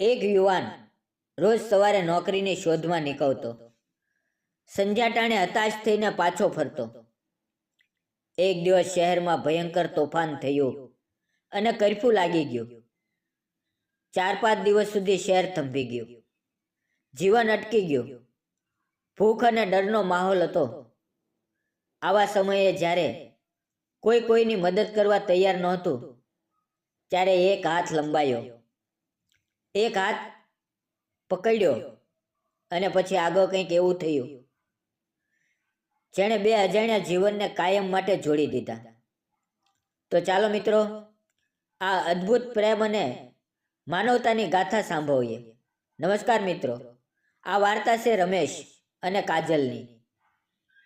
એક યુવાન રોજ સવારે નોકરીની શોધમાં નીકળતો. સંજાટાણે હતાશ થઈને પાછો ફરતો. એક દિવસ શહેરમાં ભયંકર તોફાન થયું અને કરફ્યુ લાગી ગયું. ચાર પાંચ દિવસ સુધી શહેર થંભી ગયું. જીવન અટકી ગયું. ભૂખ અને ડરનો માહોલ હતો. આવા સમયે જ્યારે કોઈ કોઈની મદદ કરવા તૈયાર નહોતું, ત્યારે એક હાથ લંબાયો. એક હાથ પકડ્યો અને પછી આગળ કંઈક એવું થયું. જેણે બે અજાણ્યા જીવનને કાયમ માટે જોડી દીધા. તો ચાલો મિત્રો, આ અદ્ભુત પ્રેમ અને માનવતાની ગાથા સાંભળીએ. નમસ્કાર મિત્રો, આ વાર્તા છે રમેશ અને કાજલની.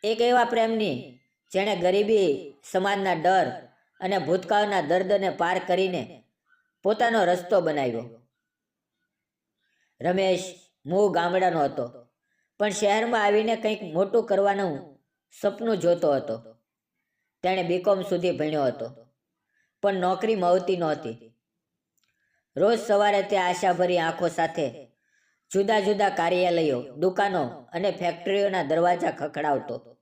એક એવા પ્રેમની જેણે ગરીબી, સમાજના ડર અને ભૂતકાળના દર્દને પાર કરીને પોતાનો રસ્તો બનાવ્યો. રમેશ મૂળ ગામડાનો હતો. પણ શહેરમાં આવીને કંઈક મોટું કરવાનું સપનું જોતો હતો. તેણે બીકોમ સુધી ભણ્યો હતો. પણ નોકરી મળતી નહોતી. રોજ સવારે તે આશાભરી આંખો સાથે જુદા જુદા કાર્યાલયો, દુકાનો અને ફેક્ટરીઓના દરવાજા ખખડાવતો.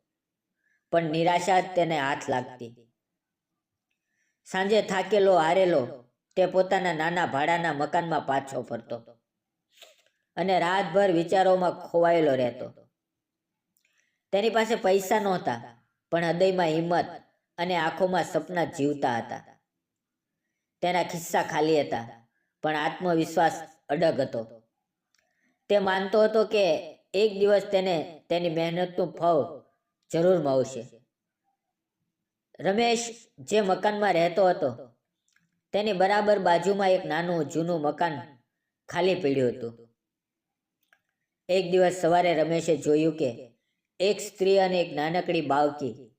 પણ નિરાશા તેને હાથ લાગતી. સાંજે થાકેલો, હારેલો, તે પોતાના નાના ભાડાના મકાનમાં પાછો ફરતો. અને રાતભર વિચારોમાં ખોવાયેલો રહેતો. તેની પાસે પૈસા નહોતા, પણ હૃદયમાં હિંમત અને આંખોમાં સપના જીવતા હતા. તેના ખિસ્સા ખાલી હતા, પણ આત્મવિશ્વાસ અડગ હતો. તે માનતો હતો કે એક દિવસ તેને તેની મહેનતનું ફળ જરૂર મળશે. રમેશ જે મકાનમાં રહેતો હતો, તેની બરાબર બાજુમાં એક નાનું જૂનું મકાન ખાલી પડ્યું હતું. એક દિવસ સવારે રમેશે જોયું કે એક સ્ત્રી અને એક નાનકડી બાવકી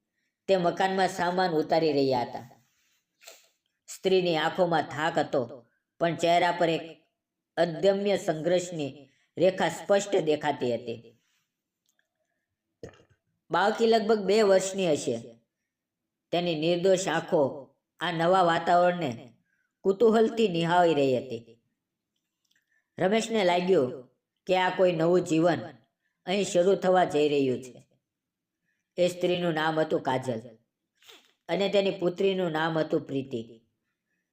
તે મકાનમાં સામાન ઉતારી રહ્યા હતા. સ્ત્રીની આંખોમાં થાક હતો, પણ ચહેરા પર એક અદમ્ય સંઘર્ષની રેખા સ્પષ્ટ દેખાતી હતી. બાવકી લગભગ બે વર્ષની હશે. તેની નિર્દોષ આંખો આ નવા વાતાવરણને કુતૂહલથી નિહાળી રહી હતી. રમેશને લાગ્યું કે આ કોઈ નવું જીવન અહીં શરૂ થવા જઈ રહ્યું છે. એ સ્ત્રીનું નામ હતું કાજલ અને તેની પુત્રીનું નામ હતું પ્રીતિ.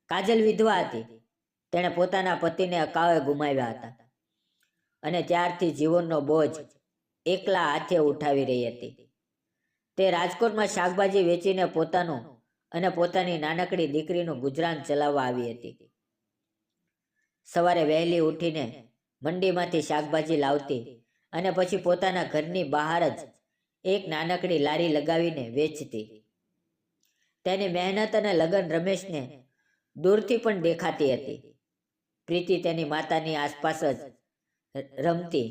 કાજલ વિધવા હતી. તેણે પોતાના પતિને અકાવે ગુમાવ્યા હતા. અને ત્યારથી જીવનનો બોજ એકલા હાથે ઉઠાવી રહી હતી. તે રાજકોટમાં શાકભાજી વેચીને પોતાનું અને પોતાની નાનકડી દીકરીનું ગુજરાન ચલાવવા આવી હતી. સવારે વહેલી ઉઠીને મંડીમાંથી શાકભાજી લાવતી અને પછી પોતાના ઘરની બહાર જ એક નાનકડી લારી લગાવીને વેચતી. તેની મહેનત અને લગન રમેશને દૂરથી પણ દેખાતી હતી. પ્રીતિ તેની માતાની આસપાસ જ રમતી.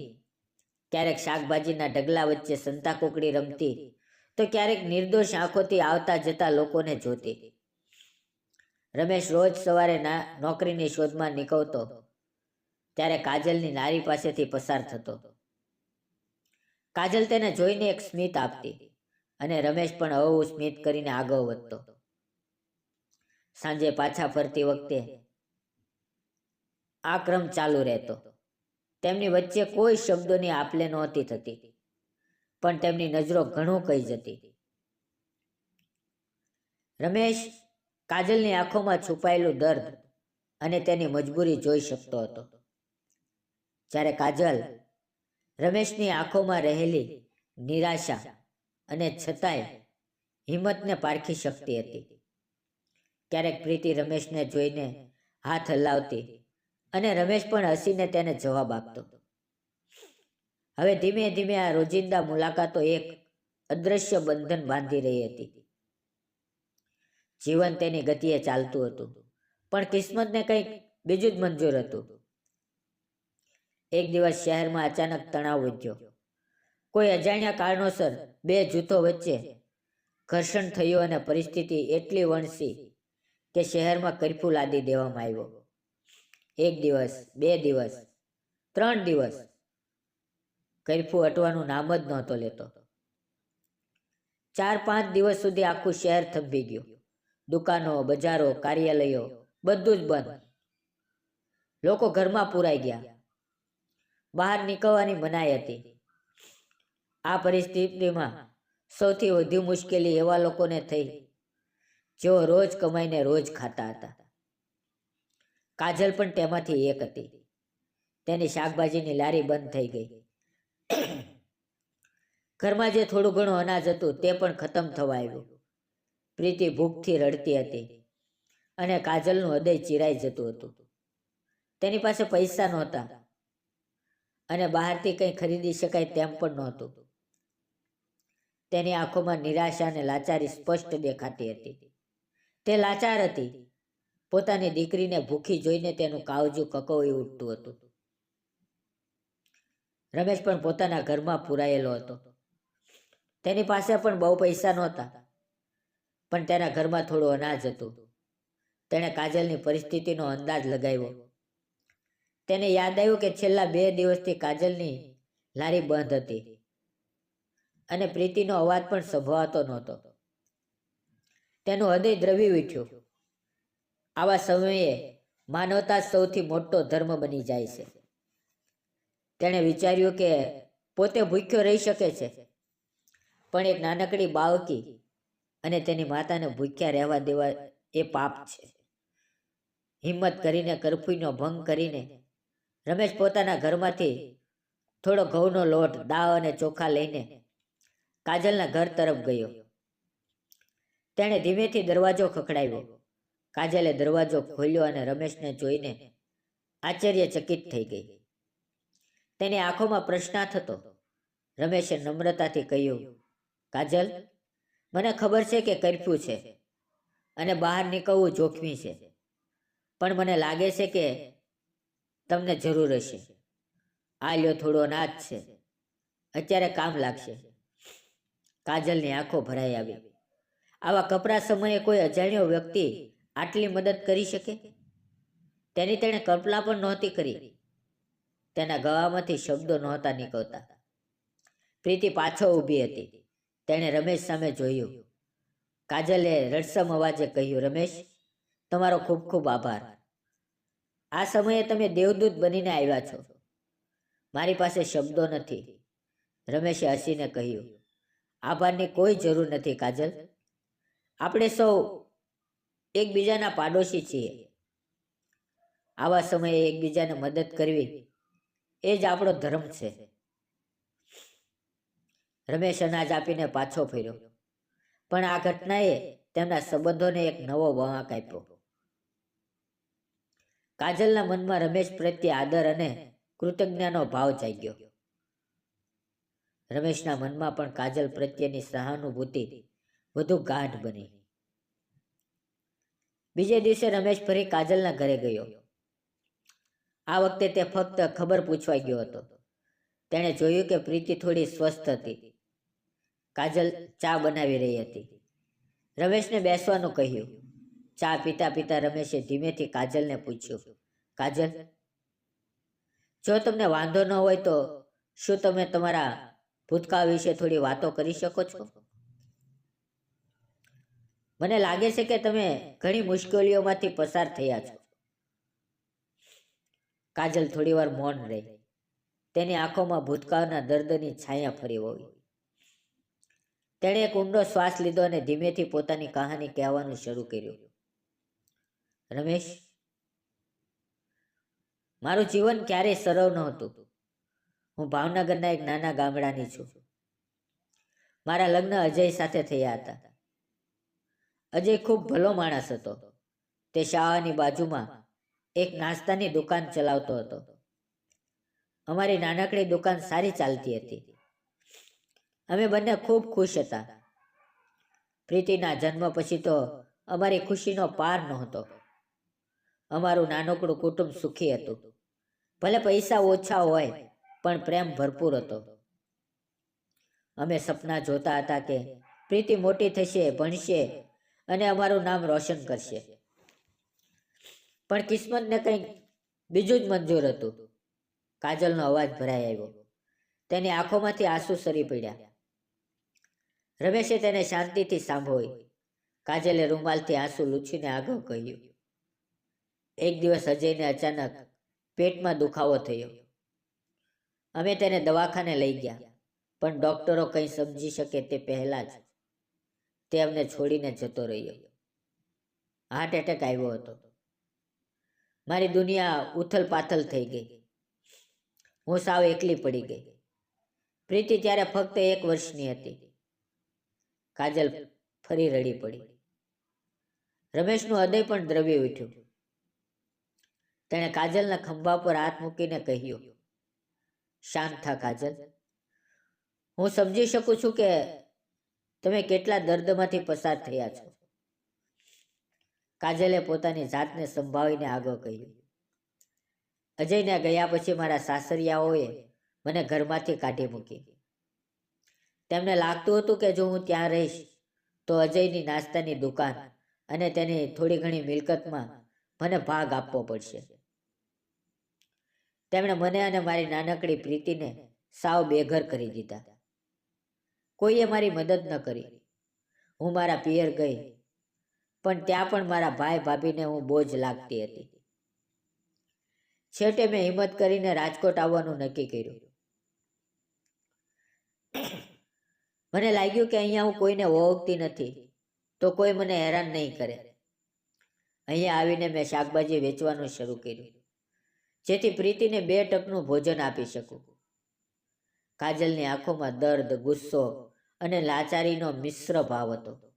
ક્યારેક શાકભાજીના ઢગલા વચ્ચે સંતા કોકડી રમતી તો ક્યારેક નિર્દોષ આંખોથી આવતા જતા લોકોને જોતી. રમેશ રોજ સવારે નોકરીની શોધમાં નીકળતો ત્યારે કાજલની નારી પાસેથી પસાર થતો. કાજલ તેને જોઈને એક સ્મિત આપતી અને રમેશ પણ હવું સ્મિત કરીને આગળ વધતો. સાંજે પાછા ફરતી વખતે આ ક્રમ ચાલુ રહેતો. તેમની વચ્ચે કોઈ શબ્દોની આપલે નહોતી થતી, પણ તેમની નજરો ઘણું કહી જતી. રમેશ કાજલની આંખોમાં છુપાયેલું દર્દ અને તેની મજબૂરી જોઈ શકતો હતો. જ્યારે કાજલ રમેશની આંખોમાં રહેલી નિરાશા અને છતાંય હિંમતને પારખી શકતી હતી. ક્યારેક પ્રીતિ રમેશને જોઈને હાથ હલાવતી અને રમેશ પણ હસીને તેને જવાબ આપતો. હવે ધીમે ધીમે આ રોજિંદા મુલાકાતો એક અદ્રશ્ય બંધન બાંધી રહી હતી. જીવન તેની ગતિએ ચાલતું હતું, પણ કિસ્મતને કંઈક બીજું જ મંજૂર હતું. એક દિવસ શહેરમાં અચાનક તણાવ વધ્યો. કોઈ અજાણ્યા કારણોસર બે જૂથો વચ્ચે ઘર્ષણ થયું અને પરિસ્થિતિ એટલી વણસી કે શહેરમાં કરફ્યુ લાદી દેવામાં આવ્યો. એક દિવસ, બે દિવસ, ત્રણ દિવસ કરફ્યુ હટવાનું નામ જ નહોતો લેતો. ચાર પાંચ દિવસ સુધી આખું શહેર થંભી ગયું. દુકાનો, બજારો, કાર્યાલયો બધું જ બંધ. લોકો ઘરમાં પૂરાઈ ગયા. બહાર નીકળવાની મનાઈ હતી. આ પરિસ્થિતિમાં સૌથી વધુ મુશ્કેલી એવા લોકોને થઈ જેઓ રોજ કમાઈને રોજ ખાતા હતા. કાજલ પણ તેમાંથી એક હતી. તેની શાકભાજીની લારી બંધ થઈ ગઈ. ઘરમાં જે થોડું ઘણું અનાજ હતું તે પણ ખતમ થવા આવ્યું. પ્રીતિ ભૂખથી રડતી હતી અને કાજલનું હૃદય ચીરાઈ જતું હતું. તેની પાસે પૈસા નહોતા. અને બહારથી કંઈ ખરીદી શકાય તેમ પણ નહોતું. તેની આંખોમાં નિરાશા અને લાચારી સ્પષ્ટ દેખાતી હતી. તે લાચાર હતી. પોતાની દીકરીને ભૂખી જોઈને તેનું કાવજું કકવી ઉઠતું હતું. રમેશ પણ પોતાના ઘરમાં પુરાયેલો હતો. તેની પાસે પણ બહુ પૈસા નહોતા, પણ તેના ઘરમાં થોડું અનાજ હતું. તેણે કાજલની પરિસ્થિતિનો અંદાજ લગાવ્યો. તેને યાદ આવ્યું કે છેલ્લા બે દિવસથી કાજલની લારી બંધ હતી અને પ્રીતિનો અવાજ પણ સંભળાતો નહોતો. તેનું હૃદય દ્રવી ઉઠ્યું. આવા સમયે માનવતા સૌથી મોટો ધર્મ બની જાય છે. તેણે વિચાર્યું કે પોતે ભૂખ્યો રહી શકે છે, પણ એક નાનકડી બાળકી અને તેની માતાને ભૂખ્યા રહેવા દેવા એ પાપ છે. હિંમત કરીને, કરફ્યુનો ભંગ કરીને રમેશ પોતાના ઘરમાંથી થોડો ઘઉંનો લોટ દાવ અને ચોખા લઈને કાજલના ઘર તરફ ગયો. તેણે ધીમેથી દરવાજો ખખડાવ્યો. કાજલે દરવાજો ખોલ્યો અને રમેશને જોઈને આશ્ચર્યચકિત થઈ ગઈ. તેની આંખોમાં પ્રશ્નાર્થ હતો. રમેશે નમ્રતાથી કહ્યું, કાજલ, મને ખબર છે કે કરફ્યુ છે અને બહાર નીકળવું જોખમી છે, પણ મને લાગે છે કે તમને જરૂર હશે. આ લ્યો થોડો અનાજ છે. અત્યારે કામ લાગશે. કાજલની આંખો ભરાઈ આવી. આવા કપરા સમયે કોઈ અજાણ્યો વ્યક્તિ આટલી મદદ કરી શકે? તેની તેણે કલ્પના પણ નહોતી કરી. તેના ગળામાંથી શબ્દો નહોતા નીકળતા. પ્રીતિ પાછો ઊભી હતી. તેણે રમેશ સામે જોયું. કાજલે રડસમ અવાજે કહ્યું, રમેશ, તમારો ખૂબ ખૂબ આભાર. આ સમયે તમે દેવદૂત બનીને આવ્યા છો. મારી પાસે શબ્દો નથી. રમેશે હસીને કહ્યું, આભારની કોઈ જરૂર નથી, કાજલ. આપણે સૌ એકબીજાના પાડોશી છીએ. આવા સમયે એકબીજાને મદદ કરવી એ જ આપણો ધર્મ છે. રમેશ અનાજ આપીને પાછો ફર્યો, પણ આ ઘટનાએ તેમના સંબંધોને એક નવો વળાંક આપ્યો. કાજલના મનમાં રમેશ પ્રત્યે આદર અને કૃતજ્ઞાનો ભાવ જાગ્યો. રમેશના મનમાં પણ કાજલ પ્રત્યેની સહાનુભૂતિ વધુ ગાઢ બની. બીજે દિવસે રમેશ ફરી કાજલના ઘરે ગયો. આ વખતે તે ફક્ત ખબર પૂછવા ગયો હતો. તેણે જોયું કે પ્રીતિ થોડી સ્વસ્થ હતી. કાજલ ચા બનાવી રહી હતી. રમેશને બેસવાનું કહ્યું. ચા પીતા પીતા રમેશે, ધીમેથી કાજલને પૂછ્યું, કાજલ, જો તમને વાંધો ન હોય તો શું તમે તમારા ભૂતકાળ વિશે થોડી વાતો કરી શકો છો? મને લાગે છે કે તમે ઘણી મુશ્કેલીઓમાંથી પસાર થયા છો. કાજલ થોડીવાર મૌન રહી. તેની આંખોમાં ભૂતકાળના દર્દની છાયા ફરી હોવી તેણે એક ઊંડો શ્વાસ લીધો અને ધીમેથી પોતાની કહાની કહેવાનું શરૂ કર્યું. રમેશ, મારું જીવન ક્યારેય સરળ નહોતું. હું ભાવનગરના એક નાના ગામડાની છું. મારા લગ્ન અજય સાથે થયા હતા. અજય ખૂબ ભલો માણસ હતો. તે શાળાની બાજુમાં એક નાસ્તાની દુકાન ચલાવતો હતો. અમારી નાનકડી દુકાન સારી ચાલતી હતી. અમે બંને ખૂબ ખુશ હતા. પ્રીતિના જન્મ પછી તો અમારી ખુશીનો પાર નહોતો. અમારું નાનકડું કુટુંબ સુખી હતું. ભલે પૈસા ઓછા હોય, પણ પ્રેમ ભરપૂર હતો. અમે સપના જોતા હતા કે પ્રીતિ મોટી થશે, ભણશે અને અમારું નામ રોશન કરશે. પણ કિસ્મતને કંઈક બીજું જ મંજૂર હતું. કાજલનો અવાજ ભરાઈ આવ્યો. તેની આંખોમાંથી આંસુ સરી પડ્યા. રમેશે તેને શાંતિથી સાંભળી કાજલે રૂમાલથી આંસુ લૂછીને આગળ કહ્યું. એક દિવસ અજયને અચાનક પેટમાં દુખાવો થયો. અમે તેને દવાખાને લઈ ગયા, પણ ડૉક્ટરો કંઈ સમજી શકે તે પહેલાં જ તે અમને છોડીને જતો રહ્યો. હાર્ટ એટેક આવ્યો હતો. મારી દુનિયા ઉથલ પાથલ થઈ ગઈ. હું સાવ એકલી પડી ગઈ. પ્રીતિ ત્યારે ફક્ત એક વર્ષની હતી. કાજલ ફરી રડી પડી. રમેશનું હૃદય પણ દ્રવ્ય ઉઠ્યું. તેણે કાજલના ખંભા પર હાથ મૂકીને કહ્યું, શાંત થા કાજલ. હું સમજી શકું છું કે તમે કેટલા દર્દમાંથી પસાર થયા છો. કાજલે પોતાની જાતને સંભાળીને આગળ કહ્યું, અજયને ગયા પછી મારા સાસરિયાઓએ મને ઘરમાંથી કાઢી મૂકી. તેમને લાગતું હતું કે જો હું ત્યાં રહીશ, તો અજયની નાસ્તાની દુકાન અને તેની થોડી ઘણી મિલકતમાં મને ભાગ આપવો પડશે. તેમણે મને અને મારી નાનકડી પ્રીતિને સાવ બેઘર કરી દીધા. કોઈએ મારી મદદ ન કરી. હું મારા પિયર ગઈ, પણ ત્યાં પણ મારા ભાઈ ભાભીને હું બોજ લાગતી હતી. છેવટે મેં હિંમત કરીને રાજકોટ આવવાનું નક્કી કર્યું. મને લાગ્યું કે અહીંયા હું કોઈને ઓળખતી નથી, તો કોઈ મને હેરાન નહીં કરે. અહીંયા આવીને મેં શાકભાજી વેચવાનું શરૂ કર્યું. જેથી પ્રીતિને બે ટકનું ભોજન આપી શકું. કાજલની આંખોમાં દર્દ, ગુસ્સો અને લાચારીનો મિશ્ર ભાવ હતો.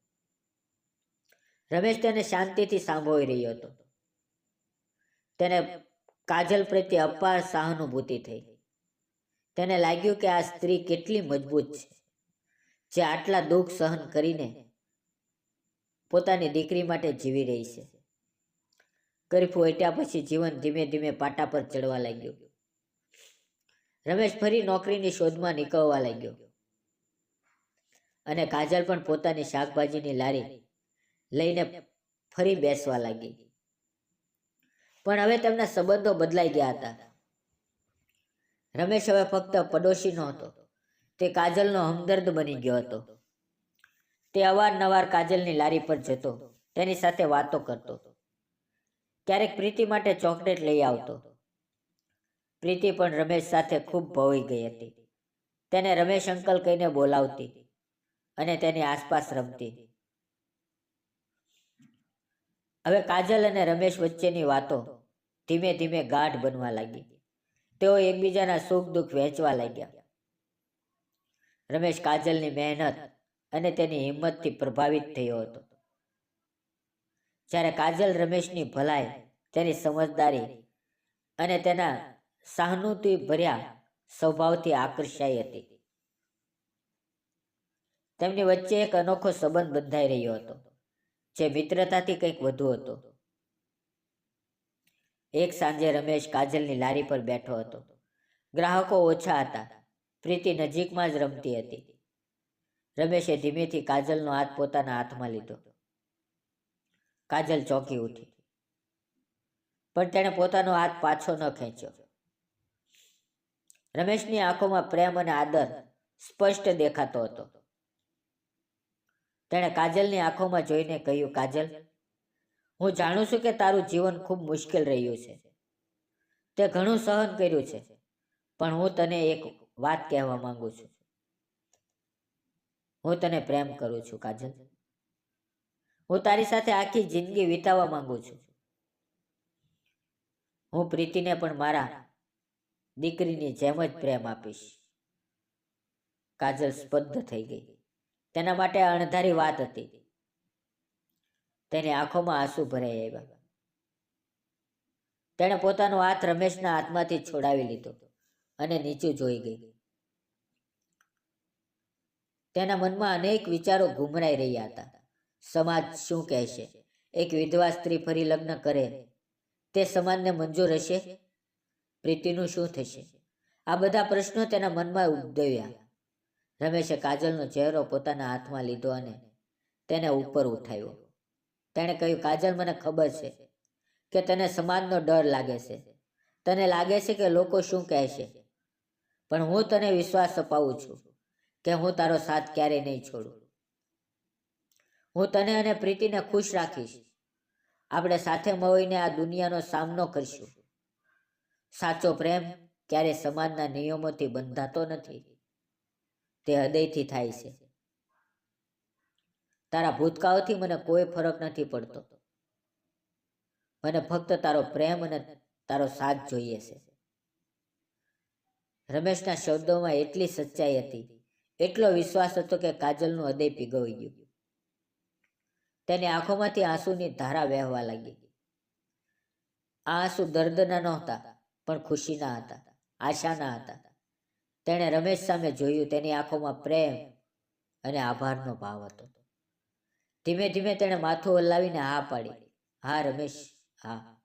રમેશ તેને શાંતિથી સાંભળી રહ્યો હતો. તેને કાજલ પ્રત્યે અપાર સહાનુભૂતિ થઈ. તેને લાગ્યું કે આ સ્ત્રી કેટલી મજબૂત છે, જે આટલા દુઃખ સહન કરીને પોતાની દીકરી માટે જીવી રહી છે. કરફ્યુ હટ્યા પછી જીવન ધીમે ધીમે પાટા પર ચડવા લાગ્યું. રમેશ ફરી નોકરીની શોધમાં નીકળવા લાગ્યો. અને કાજલ પણ પોતાની શાકભાજીની લારી લઈને ફરી બેસવા લાગી. પણ હવે તેમના સંબંધો બદલાઈ ગયા હતા. રમેશ હવે ફક્ત પડોશી નહોતો તે કાજલનો હમદર્દ બની ગયો હતો. તે અવારનવાર કાજલની લારી પર જતો, તેની સાથે વાતો કરતો. ક્યારેક પ્રીતિ માટે ચોકલેટ લઈ આવતો. પ્રીતિ પણ રમેશ સાથે ખૂબ ભવાઈ ગઈ હતી. તેને રમેશ અંકલ કહીને બોલાવતી અને તેની આસપાસ રમતી. હવે કાજલ અને રમેશ વચ્ચેની વાતો ધીમે ધીમે ગાઢ બનવા લાગી. તેઓ એકબીજાના સુખ દુઃખ વહેંચવા લાગ્યા. રમેશ કાજલની મહેનત અને તેની હિંમતથી પ્રભાવિત થયો હતો. જ્યારે કાજલ રમેશની ભલાઈ તેની સમજદારી અને તેના સહાનુભૂતિ ભર્યા સ્વભાવથી આકર્ષાઈ હતી. તેમની વચ્ચે એક અનોખો સંબંધ બંધાઈ રહ્યો હતો, જે મિત્રતાથી કંઈક વધુ હતો. એક સાંજે રમેશ કાજલની લારી પર બેઠો હતો. ગ્રાહકો ઓછા હતા, પ્રીતિ નજીકમાં જ રમતી હતી. રમેશે ધીમેથી કાજલનો હાથ પોતાના હાથમાં લીધો. કાજલ ચોંકી ઉઠી. પણ તેણે પોતાનો હાથ પાછો ન ખેંચ્યો. રમેશની આંખોમાં પ્રેમ અને આદર સ્પષ્ટ દેખાતો હતો. તેણે કાજલની આંખોમાં જોઈને કહ્યું, કાજલ, હું જાણું છું કે તારું જીવન ખૂબ મુશ્કેલ રહ્યું છે. તે ઘણું સહન કર્યું છે, પણ હું તને એક વાત કહેવા માંગુ છું. હું તને પ્રેમ કરું છું, કાજલ. હું તારી સાથે આખી જિંદગી વિતાવવા માંગુ છું. હું પ્રીતિને પણ મારા દીકરીની જેમ જ પ્રેમ આપીશ. કાજલ સ્પદ્ધ થઈ ગઈ. તેના માટે અણધારી વાત હતી. તેની આંખોમાં આંસુ ભરાઈ આવ્યા. તેણે પોતાનો હાથ રમેશના હાથમાંથી છોડાવી લીધો અને નીચું જોઈ ગઈ. તેના મનમાં અનેક વિચારો ઘૂમરાઈ રહ્યા હતા. સમાજ શું કહેશે એક વિધવા સ્ત્રી ફરી લગ્ન કરે, તે સમાજને મંજૂર હશે? પ્રીતિનું શું થશે? આ બધા પ્રશ્નો તેના મનમાં ઉદ્ભવ્યા રમેશે કાજલનો ચહેરો પોતાના હાથમાં લીધો અને તેને ઉપર ઉઠાવ્યો. તેણે કહ્યું, કાજલ, મને ખબર છે કે તને સમાજનો ડર લાગે છે. તને લાગે છે કે લોકો શું કહેશે પણ હું તને વિશ્વાસ અપાવું છું કે હું તારો સાથ ક્યારેય નહીં છોડું. હું તને અને પ્રીતિને ખુશ રાખીશ. આપણે સાથે મળીને આ દુનિયાનો સામનો કરીશું. સાચો પ્રેમ ક્યારે સમાજના નિયમોથી બંધાતો નથી. તે હૃદયથી થાય છે. તારા ભૂતકાળથી મને કોઈ ફરક નથી પડતો. મને ફક્ત તારો પ્રેમ અને તારો સાથ જોઈએ છે. રમેશના શબ્દોમાં એટલી સચ્ચાઈ હતી. એટલો વિશ્વાસ હતો કે કાજલનું હૃદય પીગળી ગયું. તેની આંખોમાંથી આંસુની ધારા વહેવા લાગી આ આંસુ દર્દના નહોતા, પણ ખુશીના હતા, આશાના હતા. તેણે રમેશ સામે જોયું, તેની આંખોમાં પ્રેમ અને આભારનો ભાવ હતો. ધીમે ધીમે તેણે માથું હલાવીને હા પાડી. હા, રમેશ, હા.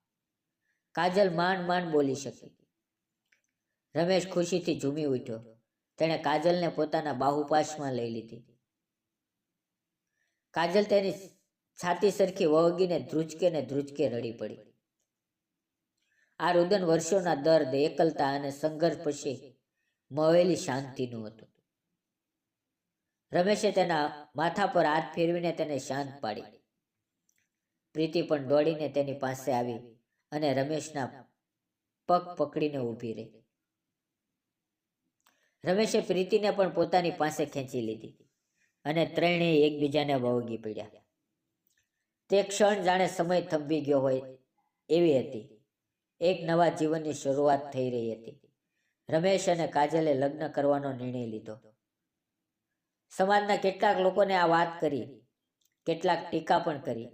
કાજલ માંડ માંડ બોલી શકી. રમેશ ખુશીથી ઝૂમી ઉઠ્યો. તેણે કાજલને પોતાના બાહુપાશમાં લઈ લીધી. કાજલ તેની છાતી સરખી વહગીને ધ્રુજકે ને ધ્રુજકે રડી પડી. આ રુદન વર્ષોના દર્દ, એકલતા અને સંઘર્ષ પછી મળેલી શાંતિનું હતું. રમેશે તેના માથા પર હાથ ફેરવીને તેને શાંત પાડી. પ્રીતિ પણ દોડીને તેની પાસે આવી અને રમેશના પગ પકડીને ઊભી રહી. રમેશે પ્રીતિને પણ પોતાની પાસે ખેંચી લીધી અને ત્રણેય એકબીજાને વળગી પડ્યા. તે ક્ષણ જાણે સમય થંભી ગયો હોય એવી હતી. એક નવા જીવનની શરૂઆત થઈ રહી હતી. રમેશ અને કાજલે લગ્ન કરવાનો નિર્ણય લીધો. સમાજના કેટલાક લોકોને આ વાત કરી, કેટલાક ટીકા પણ કરી,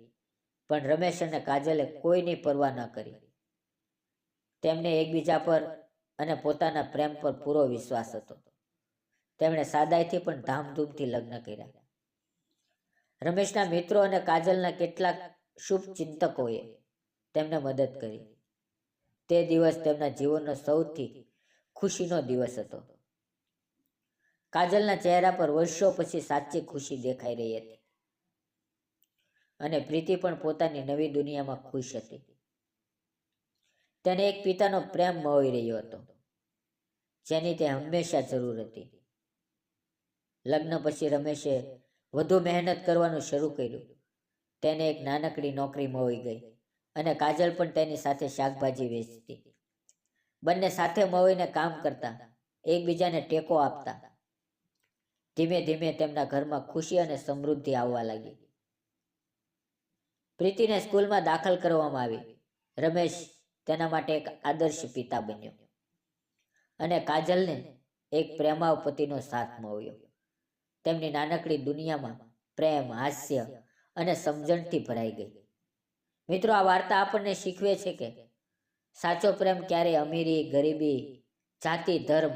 પણ રમેશ અને કાજલે કોઈની પરવા ન કરી. તેમને એકબીજા પર અને પોતાના પ્રેમ પર પૂરો વિશ્વાસ હતો. તેમણે સાદાઈથી પણ ધામધૂમથી લગ્ન કર્યા. રમેશના મિત્રો અને કાજલના કેટલાક શુભચિંતકોએ તેમને મદદ કરી. તે દિવસ તેમના જીવનનો સૌથી ખુશીનો દિવસ હતો. કાજલના ચહેરા પર વર્ષો પછી સાચી ખુશી દેખાઈ રહી હતી અને પ્રીતિ પણ પોતાની નવી દુનિયામાં ખુશ હતી. તેને એક પિતાનો પ્રેમ મળી રહ્યો હતો, જેની તે હંમેશા જરૂર હતી. લગ્ન પછી રમેશે વધુ મહેનત કરવાનું શરૂ કર્યું. તેને એક નાનકડી નોકરી મળી ગઈ અને કાજલ પણ તેની સાથે શાકભાજી વેચતી. બંને સાથે મળીને કામ કરતા, એકબીજાને ટેકો આપતા. ધીમે ધીમે તેમના ઘરમાં ખુશી અને સમૃદ્ધિ આવવા લાગી. પ્રીતિને સ્કૂલમાં દાખલ કરવામાં આવી. રમેશ તેના માટે એક આદર્શ પિતા બન્યો અને કાજલને એક પ્રેમાવપતિનો સાથ મળ્યો. તેમની નાનકડી દુનિયામાં પ્રેમ, હાસ્ય અને સમજણથી ભરાઈ ગઈ. મિત્રો, આ વાર્તા આપણને શીખવે છે કે સાચો પ્રેમ ક્યારેય અમીરી, ગરીબી, જાતિ, ધર્મ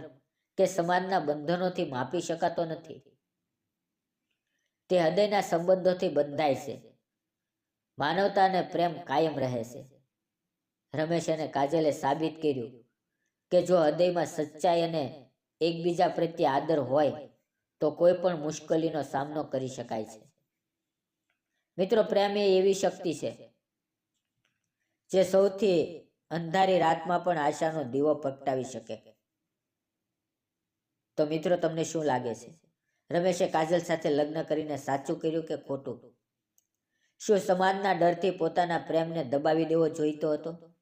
કે સમાજના બંધનોથી માપી શકાતો નથી. તે હૃદયના સંબંધોથી બંધાય છે. માનવતા અને પ્રેમ કાયમ રહે છે. રમેશ અને કાજલે સાબિત કર્યું કે જો હૃદયમાં સચ્ચાઈ અને એકબીજા પ્રત્યે આદર હોય તો કોઈ પણ મુશ્કેલીનો સામનો કરી શકાય છે. મિત્રો, પ્રેમ એ એવી શક્તિ છે જે સૌથી અંધારી રાતમાં પણ આશાનો દીવો પ્રગટાવી શકે. તો મિત્રો, તમને શું લાગે છે? રમેશે કાજલ સાથે લગ્ન કરીને સાચું કર્યું કે ખોટું? શું સમાજના ડરથી પોતાના પ્રેમને દબાવી દેવો જોઈતો હતો?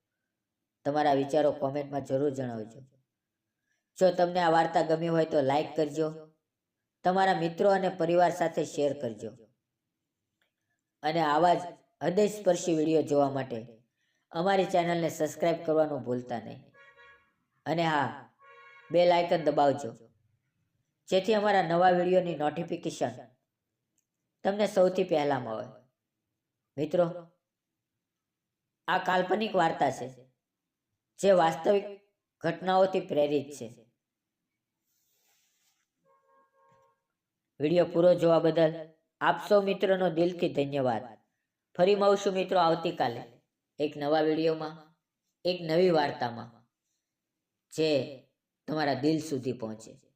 તમારા વિચારો કોમેન્ટમાં જરૂર જણાવજો. જો તમને આ વાર્તા ગમી હોય તો લાઈક કરજો. તમારા મિત્રો અને પરિવાર સાથે શેર કરજો. અને આવા જ હૃદયસ્પર્શી વીડિયો જોવા માટે અમારી ચેનલને સબસ્ક્રાઈબ કરવાનું ભૂલતા નહીં. અને હા બે લાયકન દબાવજો. જેથી અમારા નવા વિડીયોની નોટિફિકેશન તમને સૌથી પહેલાં મળે. મિત્રો, આ કાલ્પનિક વાર્તા છે, જે વાસ્તવિક ઘટનાઓથી પ્રેરિત છે. વીડિયો પૂરો જોવા બદલ આપ સૌ મિત્રોનો દિલથી ધન્યવાદ. ફરી મળશું મિત્રો આવતીકાલે એક નવા વિડીયોમાં, એક નવી વાર્તામાં. જે તમારા દિલ સુધી પહોંચે.